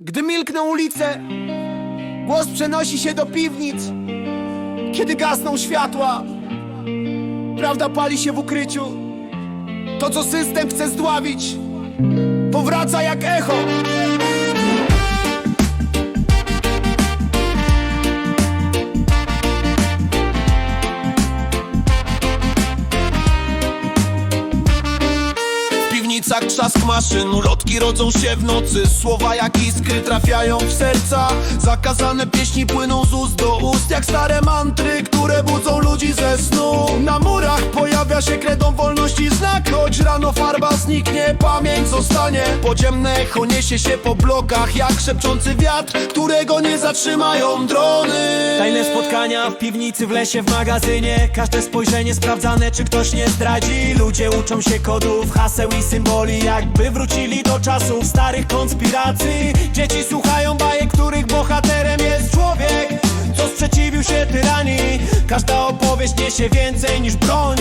Gdy milkną ulice, głos przenosi się do piwnic. Kiedy gasną światła, prawda pali się w ukryciu. To, co system chce zdławić, powraca jak echo. Piwnicach trzask maszyn, ulotki rodzą się w nocy. Słowa jak iskry trafiają w serca. Zakazane pieśni płyną z ust do ust Jak stare mantry, które budzą ludzi ze snu. Na pojawia się kredą wolności znak. Choć rano farba zniknie, pamięć zostanie. Podziemne echo niesie się po blokach Jak szepczący wiatr, którego nie zatrzymają drony. Tajne spotkania w piwnicy, w lesie, w magazynie. Każde spojrzenie sprawdzane, czy ktoś nie zdradzi. Ludzie uczą się kodów, haseł i symboli. Jakby wrócili do czasów starych konspiracji. Dzieci słuchają bajek, których bohaterem jest człowiek Co sprzeciwił się tyranii. Każda opowieść niesie więcej niż broń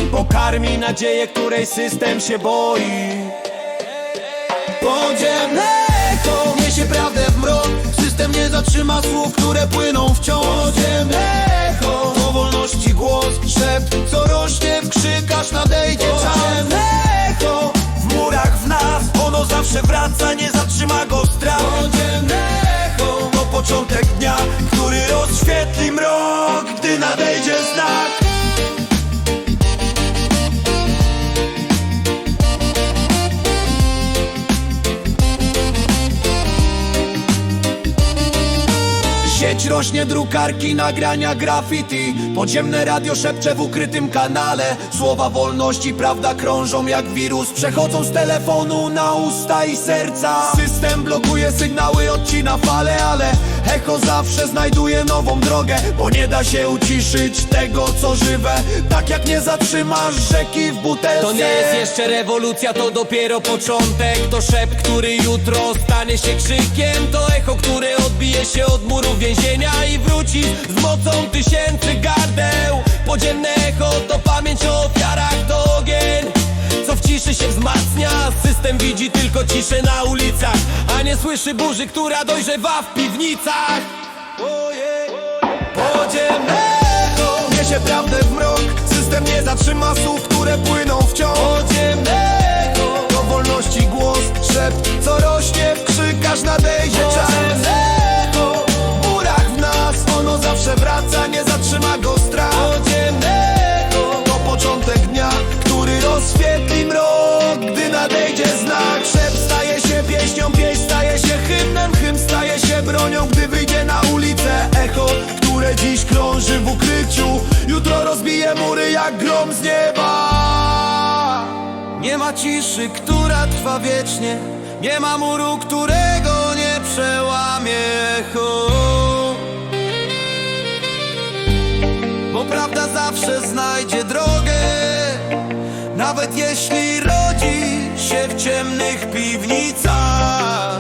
Karmi nadzieję, której system się boi. Podziemne echo niesie prawdę w mrok. System nie zatrzyma słów, które płyną wciąż. Podziemne to wolności głos Szept, co rośnie w krzyk, Sieć rośnie drukarki, nagrania graffiti. Podziemne radio szepcze w ukrytym kanale. Słowa wolności, prawda krążą jak wirus. Przechodzą z telefonu na usta i serca. System blokuje sygnały, odcina fale Ale echo zawsze znajduje nową drogę. Bo nie da się uciszyć tego co żywe. Tak jak nie zatrzymasz rzeki w butelce. To nie jest jeszcze rewolucja, to dopiero początek. To szept, który jutro stanie się krzykiem. To echo, które się od murów więzienia I wróci z mocą tysięcy gardeł Podziemne echo to pamięć o ofiarach, to ogień co w ciszy się wzmacnia System widzi tylko ciszę na ulicach A nie słyszy burzy, która dojrzewa w piwnicach. Podziemne echo niesie prawdę w mrok System nie zatrzyma słów, które bronią, gdy wyjdzie na ulicę Echo, które dziś krąży w ukryciu. Jutro rozbije mury jak grom z nieba. Nie ma ciszy, która trwa wiecznie. Nie ma muru, którego nie przełamie echo Bo prawda zawsze znajdzie drogę. Nawet jeśli rodzi się w ciemnych piwnicach